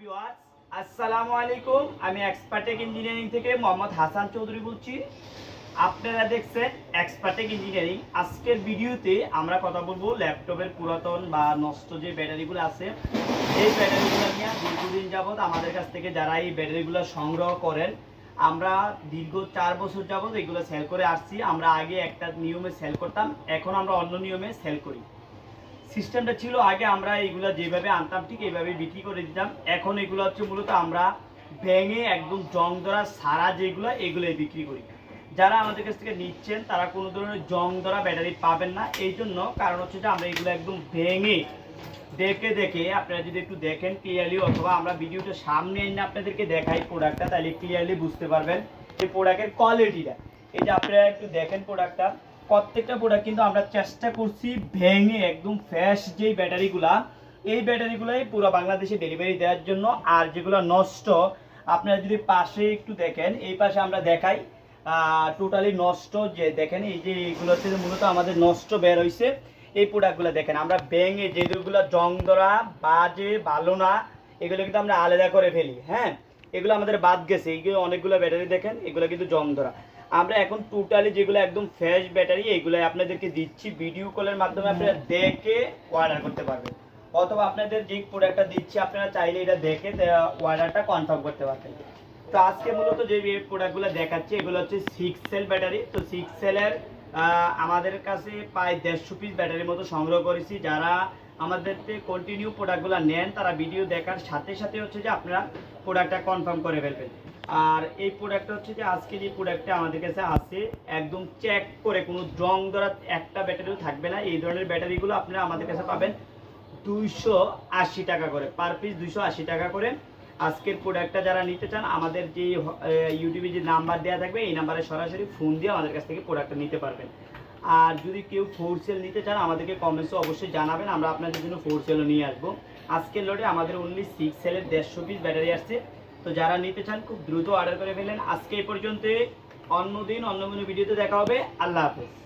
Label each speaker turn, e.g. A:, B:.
A: Viewers, আসসালামু আলাইকুম। আমি এক্সপার্টেক ইঞ্জিনিয়ারিং থেকে মোহাম্মদ হাসান চৌধুরী বলছি। আপনারা দেখছেন এক্সপার্টেক ইঞ্জিনিয়ারিং আজকের ভিডিওতে আমরা কথা বলব ল্যাপটপের পুরাতন বা নষ্ট যে ব্যাটারিগুলো আছে, এই ব্যাটারিগুলো নিয়ে দীর্ঘদিন যাবত আমাদের কাছ থেকে যারা এই ব্যাটারিগুলো সংগ্রহ করেন, আমরা দীর্ঘ চার বছর যাবত এগুলো সেল করে আসছি। আমরা আগে একটা নিয়মে সেল করতাম, এখন আমরা অন্য নিয়মে সেল করি। সিস্টেমটা ছিল আগে আমরা এইগুলো যেভাবে আনতাম, ঠিক এইভাবে বিক্রি করে দিতাম। এখন এগুলো হচ্ছে মূলত আমরা ভেঙে একদম জং ধরা সারা যেগুলো, এগুলোই বিক্রি করি। যারা আমাদের কাছ থেকে নিচ্ছেন, তারা কোনো ধরনের জং ধরা ব্যাটারি পাবেন না। এই জন্য কারণ হচ্ছে যে আমরা এগুলো একদম ভেঙে দেখে দেখে, আপনারা যদি একটু দেখেন ক্লিয়ারলি অথবা আমরা ভিডিওটা সামনে এনে আপনাদেরকে দেখাই প্রোডাক্টটা তাহলে ক্লিয়ারলি বুঝতে পারবেন যে প্রোডাক্টের কোয়ালিটিটা যে আপনারা একটু দেখেন প্রোডাক্টটা প্রত্যেকটা প্রোডাক্ট কিন্তু আমরা চেষ্টা করছি ভেঙে একদম ফ্রেশ যেই ব্যাটারিগুলা এই ব্যাটারিগুলাই পুরো বাংলাদেশে ডেলিভারি দেওয়ার জন্য। আর যেগুলো নষ্ট, আপনারা যদি পাশে একটু দেখেন, এই পাশে আমরা দেখাই টোটালি নষ্ট যে দেখেন, এই যে এইগুলো হচ্ছে মূলত আমাদের নষ্ট বের হয়েছে এই প্রোডাক্টগুলো দেখেন। আমরা ভেঙে যেগুলো জং ধরা বাজে ভালো না এগুলো কিন্তু আমরা আলাদা করে ফেলি হ্যাঁ? এগুলো আমাদের বাদ গেছে। এইগুলো অনেকগুলো ব্যাটারি দেখেন, এগুলো কিন্তু জং ধরা আমরা এখন টোটালি যেগুলো একদম ফ্রেশ ব্যাটারি এগুলো আপনাদেরকে দিচ্ছি। ভিডিও কলের মাধ্যমে আপনারা দেখে অর্ডার করতে পারবেন। অথবা আপনাদের যে প্রোডাক্টটা দিচ্ছি, আপনারা চাইলে এটা দেখে অর্ডারটা কনফার্ম করতে পারবেন। তো আজকে মূলত যে প্রোডাক্টগুলো দেখাচ্ছি, এগুলো হচ্ছে সিক্স সেল ব্যাটারি তো সিক্স সেলের আমাদের কাছে প্রায় দেড়শো পিস ব্যাটারির মতো সংগ্রহ করেছি। যারা আমাদের কন্টিনিউ প্রোডাক্টগুলো নেন, তারা ভিডিও দেখার সাথে সাথে হচ্ছে যে আপনারা প্রোডাক্টটা কনফার্ম করে ফেলবেন। আর এই প্রোডাক্টটা হচ্ছে যে আজকে যে প্রোডাক্টটা আমাদের কাছে আছে। একদম চেক করে, কোনো জং ধরা একটা ব্যাটারিও থাকবে না। এই ধরনের ব্যাটারিগুলো আপনারা আমাদের কাছে পাবেন দুইশো আশি টাকা করে। পার পিস দুইশো আশি টাকা করে। আজকের প্রোডাক্টটা যারা নিতে চান, আমাদের যে ইউটিউবে যে নাম্বার দেওয়া থাকবে, এই নাম্বারে সরাসরি ফোন দিয়ে আমাদের কাছ থেকে প্রোডাক্টটা নিতে পারবেন। আর যদি কেউ ফোর সেল নিতে চান, আমাদেরকে কমেন্টসে অবশ্যই জানাবেন, আমরা আপনাদের জন্য ফোর সেলও নিয়ে আসব। আজকের লোডে আমাদের অনলি সিক্স সেলের দেড়শো পিস ব্যাটারি আসছে। তো যারা নিতে চান, খুব দ্রুত অর্ডার করে ফেলেন আজকে এই পর্যন্ত অন্য দিন অন্য কোনো ভিডিওতে দেখা হবে। আল্লাহ হাফেজ।